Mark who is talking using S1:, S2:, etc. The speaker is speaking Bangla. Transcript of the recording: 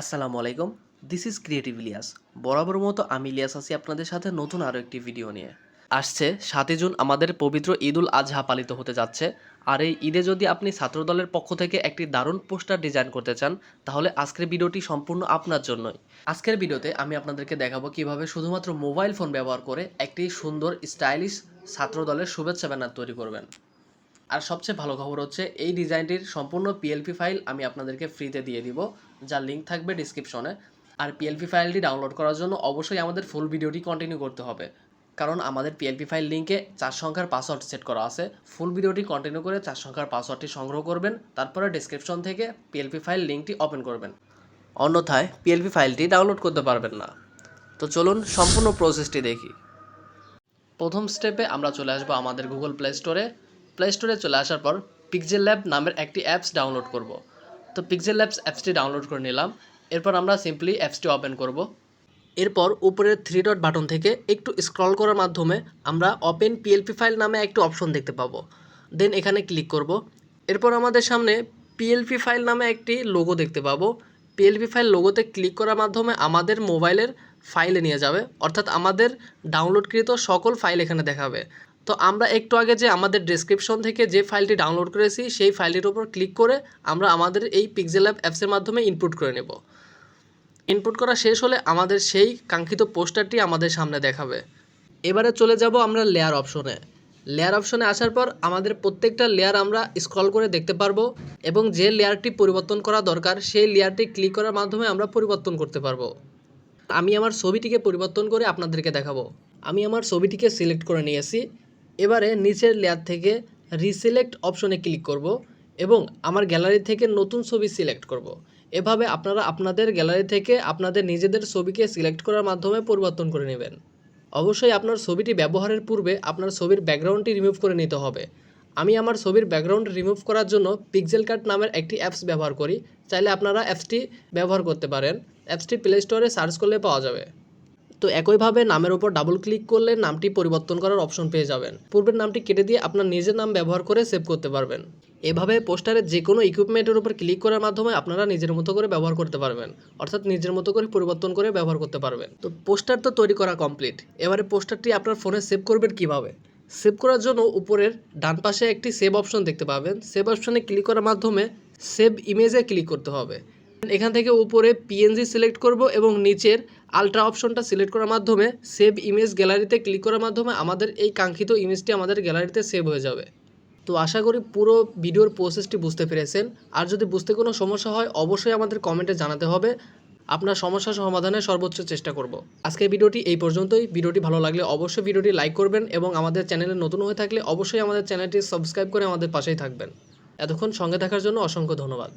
S1: আসসালামু আলাইকুম। দিস ইজ ক্রিয়েটিভ ইলিয়াস বরাবর মতো আমি ইলিয়াস আছি আপনাদের সাথে নতুন আরও একটি ভিডিও নিয়ে। আসছে সাতই জুন, আমাদের পবিত্র ঈদ উল আজহা পালিত হতে যাচ্ছে। আর এই ঈদে যদি আপনি ছাত্রদলের পক্ষ থেকে একটি দারুণ পোস্টার ডিজাইন করতে চান, তাহলে আজকের ভিডিওটি সম্পূর্ণ আপনার জন্যই। আজকের ভিডিওতে আমি আপনাদেরকে দেখাবো কীভাবে শুধুমাত্র মোবাইল ফোন ব্যবহার করে একটি সুন্দর স্টাইলিশ ছাত্রদলের শুভেচ্ছা ব্যানার তৈরি করবেন। আর সবচেয়ে ভালো খবর হচ্ছে, এই ডিজাইনটির সম্পূর্ণ পিএলপি ফাইল আমি আপনাদেরকে ফ্রিতে দিয়ে দিব, যার লিঙ্ক থাকবে ডিসক্রিপশনে আর পিএলপি ফাইলটি ডাউনলোড করার জন্য অবশ্যই আমাদের ফুল ভিডিওটি কন্টিনিউ করতে হবে। কারণ আমাদের পিএলপি ফাইল লিঙ্কে চার সংখ্যার পাসওয়ার্ড সেট করা আছে। ফুল ভিডিওটি কন্টিনিউ করে চার সংখ্যার পাসওয়ার্ডটি সংগ্রহ করবেন, তারপরে ডিসক্রিপশন থেকে পিএলপি ফাইল লিঙ্কটি ওপেন করবেন। অন্যথায় পিএলপি ফাইলটি ডাউনলোড করতে পারবেন না। তো চলুন সম্পূর্ণ প্রসেসটি দেখি। প্রথম স্টেপে আমরা চলে আসব আমাদের গুগল প্লে স্টোরে প্লে স্টোরে চলে আসার পর পিকজেল ল্যাব নামের একটি অ্যাপস ডাউনলোড করব। তো পিকজেল ল্যাবস অ্যাপসটি ডাউনলোড করে নিলাম। এরপর আমরা সিম্পলি অ্যাপসটি ওপেন করব। এরপর উপরের থ্রি ডট বাটন থেকে একটু স্ক্রল করার মাধ্যমে আমরা ওপেন পিএলপি ফাইল নামে একটি অপশন দেখতে পাবো। দেন এখানে ক্লিক করব। এরপর আমাদের সামনে পিএলপি ফাইল নামে একটি লোগো দেখতে পাবো। পিএলপি ফাইল লোগোতে ক্লিক করার মাধ্যমে আমাদের মোবাইলের ফাইলে নিয়ে যাবে। অর্থাৎ আমাদের ডাউনলোডকৃত সকল ফাইল এখানে দেখাবে। তো আমরা একটু আগে যে আমাদের ডেসক্রিপশন থেকে যে ফাইলটি ডাউনলোড করেছি, সেই ফাইলটির উপর ক্লিক করে আমরা আমাদের এই পিক্সেল অ্যাপ অ্যাপসের মাধ্যমে ইনপুট করে নেব। ইনপুট করা শেষ হলে আমাদের সেই কাঙ্ক্ষিত পোস্টারটি আমাদের সামনে দেখাবে। এবারে চলে যাব আমরা লেয়ার অপশনে লেয়ার অপশনে আসার পর আমাদের প্রত্যেকটা লেয়ার আমরা স্ক্রল করে দেখতে পারব এবং যে লেয়ারটি পরিবর্তন করা দরকার, সেই লেয়ারটি ক্লিক করার মাধ্যমে আমরা পরিবর্তন করতে পারব। আমি আমার ছবিটিকে পরিবর্তন করে আপনাদেরকে দেখাবো। আমি আমার ছবিটিকে সিলেক্ট করে নিয়েছি। এবারে নিচের লেয়ার থেকে রিসিলেক্ট অপশনে ক্লিক করব এবং আমার গ্যালারি থেকে নতুন ছবি সিলেক্ট করব। এভাবে আপনারা আপনাদের গ্যালারি থেকে আপনাদের নিজেদের ছবিকে সিলেক্ট করার মাধ্যমে পরিবর্তন করে নেবেন। অবশ্যই আপনার ছবিটি ব্যবহারের পূর্বে আপনার ছবির ব্যাকগ্রাউন্ডটি রিমুভ করে নিতে হবে। আমি আমার ছবির ব্যাকগ্রাউন্ড রিমুভ করার জন্য পিক্সেল কাট নামের একটি অ্যাপস ব্যবহার করি। চাইলে আপনারা অ্যাপসটি ব্যবহার করতে পারেন। অ্যাপসটি প্লে স্টোরে সার্চ করলে পাওয়া যাবে। তো একইভাবে নামের উপর ডাবল ক্লিক করলে নামটি পরিবর্তন করার অপশন পেয়ে যাবেন। পূর্বের নামটি কেটে দিয়ে আপনার নিজের নাম ব্যবহার করে সেভ করতে পারবেন। এভাবে পোস্টারের যে কোনো ইকুইপমেন্টের উপর ক্লিক করার মাধ্যমে আপনারা নিজের মতো করে ব্যবহার করতে পারবেন। অর্থাৎ নিজের মতো করে পরিবর্তন করে ব্যবহার করতে পারবেন। তো পোস্টার তো তৈরি করা কমপ্লিট এবারে পোস্টারটি আপনার ফোনে সেভ করবেন কীভাবে? সেভ করার জন্য উপরের ডান পাশে একটি সেভ অপশন দেখতে পাবেন। সেভ অপশনে ক্লিক করার মাধ্যমে সেভ ইমেজে ক্লিক করতে হবে। এখান থেকে উপরে পিএনজি সিলেক্ট করব এবং নিচের আলট্রা অপশনটা সিলেক্ট করার মাধ্যমে সেভ ইমেজ গ্যালারিতে ক্লিক করার মাধ্যমে আমাদের এই কাঙ্ক্ষিত ইমেজটি আমাদের গ্যালারিতে সেভ হয়ে যাবে। তো আশা করি পুরো ভিডিওর প্রসেসটি বুঝতে পেরেছেন। আর যদি বুঝতে কোনো সমস্যা হয়, অবশ্যই আমাদের কমেন্টে জানাতে হবে। আপনার সমস্যা সমাধানের সর্বোচ্চ চেষ্টা করব। আজকের ভিডিওটি এই পর্যন্তই। ভিডিওটি ভালো লাগলে অবশ্যই ভিডিওটি লাইক করবেন এবং আমাদের চ্যানেলে নতুন হয়ে থাকলে অবশ্যই আমাদের চ্যানেলটি সাবস্ক্রাইব করে আমাদের পাশেই থাকবেন। এতক্ষণ সঙ্গে থাকার জন্য অসংখ্য ধন্যবাদ।